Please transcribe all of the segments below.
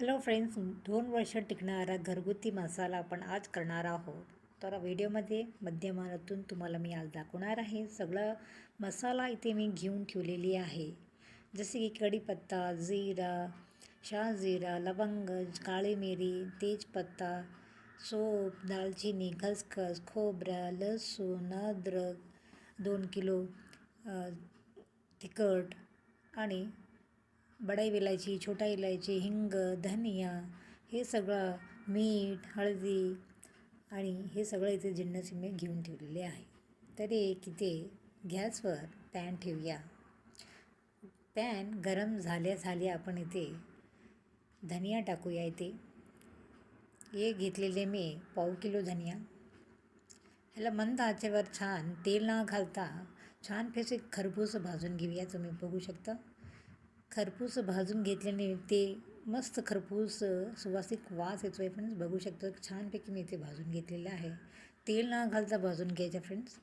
Hello friends दोन वर्ष टिकणारा घरगुती मसाला आपण आज करणार आहोत. तर व्हिडिओमध्ये मध्यमानातून तुम्हाला मी आज दाखवणार आहे. सगळं मसाला इथे मी घेऊन ठेवलेली आहे. जसे की कढीपत्ता जिरा शहाजिरा लवंग काळी मिरी तेजपत्ता सोप दालचिनी खसखस खोबरं लसूण अद्रक दोन किलो तिखट आणि बडाई इलायची छोटा इलायची हिंग धनिया हे सगळं मीठ हळदी आणि हे सगळं इथे जिन्नस मी घेऊन ठेवलेले आहे. तरी एक इथे गॅसवर पॅन ठेवूया. पॅन गरम झाल्या झाल्या आपण इथे धनिया टाकूया इथे. हे घेतलेले मी पाव किलो धनिया. ह्याला मंद आचेवर छान तेल न घालता छान फेसे खरबूस भाजून घेऊया तुम्ही बघू शकता. खरपूस भाजून घेतल्याने ते मस्त खरपूस सुवासिक वास येतो आहे फ्रेंड्स बघू शकतो छानपैकी मी इथे भाजून घेतलेलं आहे. तेल न घालता भाजून घ्यायचं फ्रेंड्स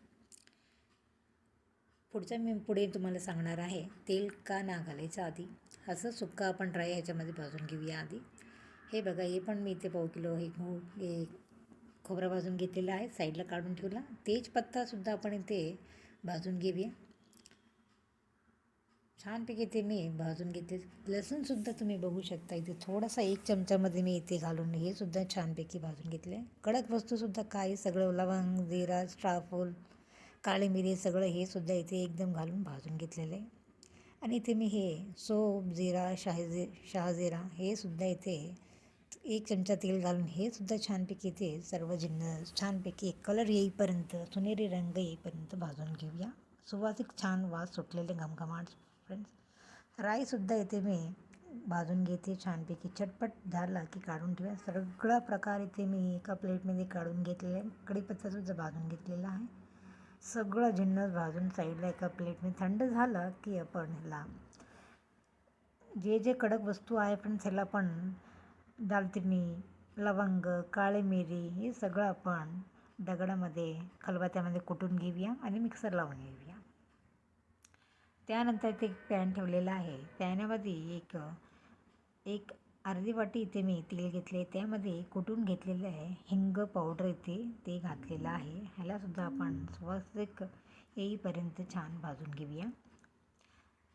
पुढच्या मी पुढे तुम्हाला सांगणार आहे तेल का ना घालायचं आधी. असं सुक्का आपण ड्राय ह्याच्यामध्ये भाजून घेऊया आधी. हे बघा हे पण मी इथे पाव किलो हे हे खोबरा भाजून घेतलेलं आहे. साईडला काढून ठेवला. तेजपत्तासुद्धा आपण इथे भाजून घेऊया. छानपैकी ते मी भाजून घेते. लसूणसुद्धा तुम्ही बघू शकता इथे. थोडासा एक चमच्यामध्ये मी इथे घालून हे सुद्धा छानपैकी भाजून घेतले कडक वस्तूसुद्धा काही सगळं लवंग जिरा स्ट्राफूल काळी मिरी सगळं हे सुद्धा इथे एकदम घालून भाजून घेतलेलं आहे आणि इथे मी हे सोप जिरा शाहजी शहाजिरा हे सुद्धा इथे एक चमचा तेल घालून हे सुद्धा छानपैकी इथे सर्व जिन्नस छानपैकी एक कलर येईपर्यंत सुनेरी रंग येईपर्यंत भाजून घेऊया. सुवासिक छान वास सुटलेले घमघमाट फ्रेंड्स राईसुद्धा इथे मी भाजून घेते छानपैकी. चटपट झाला की काढून ठेवा. सगळा प्रकार इथे मी एका प्लेटमध्ये काढून घेतलेला आहे कडीपत्तासुद्धा भाजून घेतलेला आहे. सगळं जिन्नस भाजून साईडला एका प्लेटमध्ये. थंड झालं की आपण ह्याला जे जे कडक वस्तू आहे फ्रेंड्स ह्याला पण दालचिनी लवंग काळे मिरी हे सगळं आपण दगडामध्ये खलबत्त्यामध्ये कुटून घेऊया आणि मिक्सर लावून घेऊया. त्यानंतर ते पॅन ठेवलेलं आहे. पॅनामध्ये एक एक अर्धी वाटी इथे मी तेल घेतले. त्यामध्ये कुटून घेतलेलं आहे हिंग पावडर इथे ते घातलेलं आहे. ह्यालासुद्धा आपण स्वस्तिक येईपर्यंत छान भाजून घेऊया.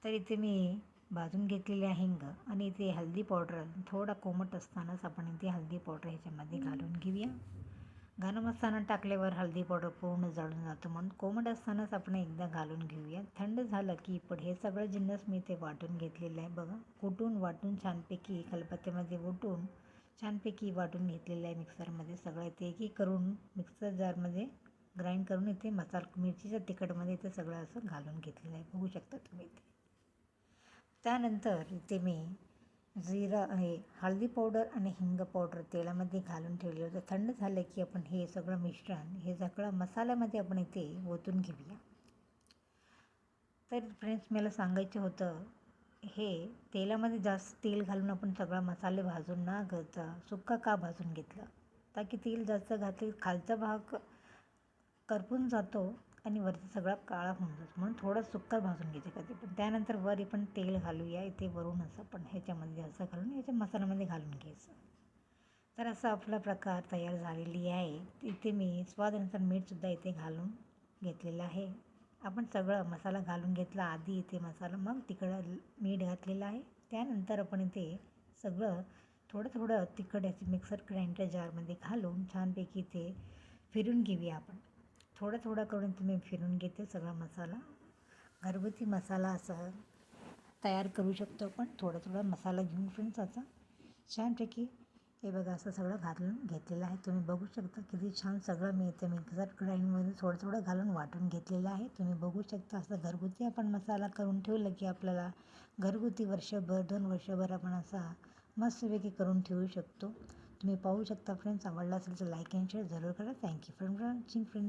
तर इथे मी भाजून घेतलेले आहे हिंग आणि इथे हल्दी पावडर. थोडा कोमट असतानाच आपण इथे हल्दी पावडर ह्याच्यामध्ये घालून घेऊया. गरम असताना टाकल्यावर हळदी पावडर पूर्ण जळून जातो म्हणून कोमट असतानाच आपण एकदा घालून घेऊया. थंड झालं की पण हे सगळं जिन्नस मी ते वाटून घेतलेलं आहे. बघा कुटून वाटून छानपैकी खलबत्त्यामध्ये उठून छानपैकी वाटून घेतलेलं आहे मिक्सरमध्ये. सगळं ते एक करून मिक्सर जारमध्ये ग्राइंड करून इथे मसाला मिरचीच्या तिखटमध्ये इथे सगळं असं घालून घेतलेलं आहे. बघू शकता तुम्ही इथे. त्यानंतर इथे मी जिरा हे हळदी पावडर आणि हिंग पावडर तेलामध्ये घालून ठेवले होतं. थंड झालं की आपण हे सगळं मिश्रण हे सगळं मसाल्यामध्ये आपण इथे ओतून घेऊया. तर फ्रेंड्स मला सांगायचं होतं हे तेलामध्ये जास्त तेल घालून आपण सगळा मसाले भाजून ना घ्यायचा सुक्का का भाजून घेतलं? ताकी तेल जास्त घातले खालचा भाग करपून जातो आणि वरचा सगळा काळा होऊन जातो. म्हणून थोडं सुक्कर भाजून घ्यायचं कधी पण. त्यानंतर वर पण तेल घालूया इथे वरून असं पण ह्याच्यामध्ये असं घालून ह्याच्या मसाल्यामध्ये घालून घ्यायचं. तर असा आपला प्रकार तयार झालेली आहे. इथे मी स्वादानुसार मीठसुद्धा इथे घालून घेतलेलं आहे. आपण सगळं मसाला घालून घेतला आधी इथे मसाला मग तिकडं मीठ घातलेलं आहे. त्यानंतर आपण इथे सगळं थोडं थोडं तिखट याची मिक्सर ग्राइंडर जारमध्ये घालून छानपैकी ते फिरून घेऊया आपण. थोडं थोडं करून तुम्ही फिरून घेते सगळा मसाला. घरगुती मसाला असा तयार करू शकतो आपण. थोडा थोडा मसाला घेऊन फ्रेंड्स असा छानपैकी हे बघा असं सगळं घालून घेतलेलं आहे. तुम्ही बघू शकता किती छान सगळं मी इथे मिक्सर ग्राइंडमध्ये थोडं थोडं घालून वाटून घेतलेलं आहे. तुम्ही बघू शकता असं घरगुती आपण मसाला करून ठेवलं की आपल्याला घरगुती वर्षभर दोन वर्षभर आपण असा मस्तपैकी करून ठेवू शकतो. तुम्ही पाहू शकता फ्रेंड्स आवडला असेल तर लाईक अँड शेअर जरूर करा. Thank you friend watching friend